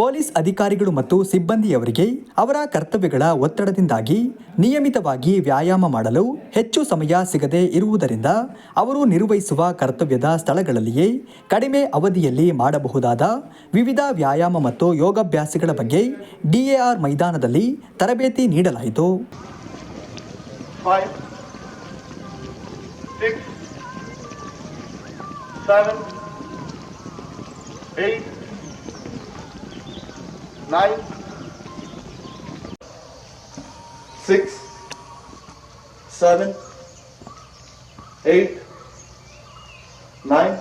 Police ಅಧಿಕಾರಿಗಳು ಮತ್ತು ಸಿಬ್ಬಂದಿಯವರಿಗೆ ಅವರ ಕರ್ತವ್ಯಗಳ ಒತ್ತಡದಿಂದಾಗಿ ನಿಯಮಿತವಾಗಿ ವ್ಯಾಯಾಮ ಮಾಡಲು ಹೆಚ್ಚು ಸಮಯ ಸಿಗದೇ ಇರುವುದರಿಂದ ಅವರು ನಿರ್ವಹಿಸುವ ಕರ್ತವ್ಯದ ಸ್ಥಳಗಳಲ್ಲಿಯೇ ಕಡಿಮೆ ಅವಧಿಯಲ್ಲಿ ಮಾಡಬಹುದಾದ ವಿವಿಧ ವ್ಯಾಯಾಮ ಮತ್ತು ಯೋಗಾಭ್ಯಾಸಗಳ ಬಗ್ಗೆ ಡಿಎಆರ್ ಮೈದಾನದಲ್ಲಿ ತರಬೇತಿ ನೀಡಲಾಯಿತು. Eight, nine, six, seven, eight, nine,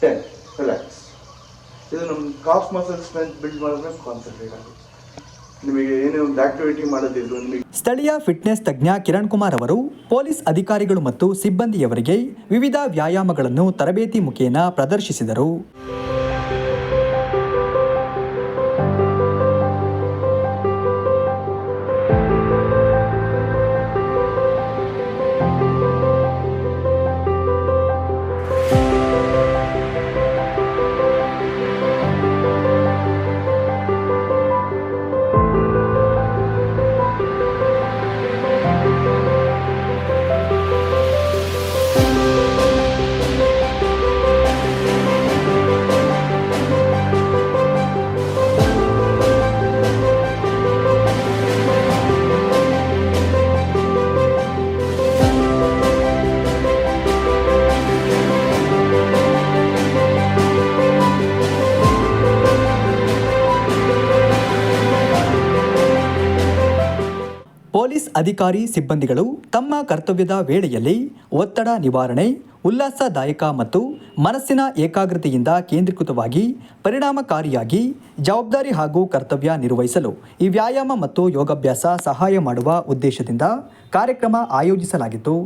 ten. Relax. ಇದು ನಮ್ಮ ಕಾಫ್ ಮಸಲ್ ಸ್ಟ್ರೆಂತ್ ಬಿಲ್ಡ್ ಮಾಡೋದ್ರೆ ಕಾನ್ಸಂಟ್ರೇಟ್ ಆಗುತ್ತೆ ನಿಮಗೆ ಆಕ್ಟಿವಿಟಿ ಮಾಡೋದಿದ್ರು ಸ್ಥಳೀಯ ಫಿಟ್ನೆಸ್ ತಜ್ಞ ಕಿರಣ್ ಕುಮಾರ್ ಅವರು ಪೊಲೀಸ್ ಅಧಿಕಾರಿಗಳು ಮತ್ತು ಸಿಬ್ಬಂದಿಯವರಿಗೆ ವಿವಿಧ ವ್ಯಾಯಾಮಗಳನ್ನು ತರಬೇತಿ ಮುಖೇನ ಪ್ರದರ್ಶಿಸಿದರು ಪೊಲೀಸ್ ಅಧಿಕಾರಿ ಸಿಬ್ಬಂದಿಗಳು ತಮ್ಮ ಕರ್ತವ್ಯದ ವೇಳೆಯಲ್ಲಿ ಒತ್ತಡ ನಿವಾರಣೆ, ಉಲ್ಲಾಸದಾಯಕ ಮತ್ತು ಮನಸ್ಸಿನ ಏಕಾಗ್ರತೆಯಿಂದ ಕೇಂದ್ರೀಕೃತವಾಗಿ ಪರಿಣಾಮಕಾರಿಯಾಗಿ ಜವಾಬ್ದಾರಿ ಹಾಗೂ ಕರ್ತವ್ಯ ನಿರ್ವಹಿಸಲು ಈ ವ್ಯಾಯಾಮ ಮತ್ತು ಯೋಗಾಭ್ಯಾಸ ಸಹಾಯ ಮಾಡುವ ಉದ್ದೇಶದಿಂದ ಕಾರ್ಯಕ್ರಮ ಆಯೋಜಿಸಲಾಗಿತ್ತು.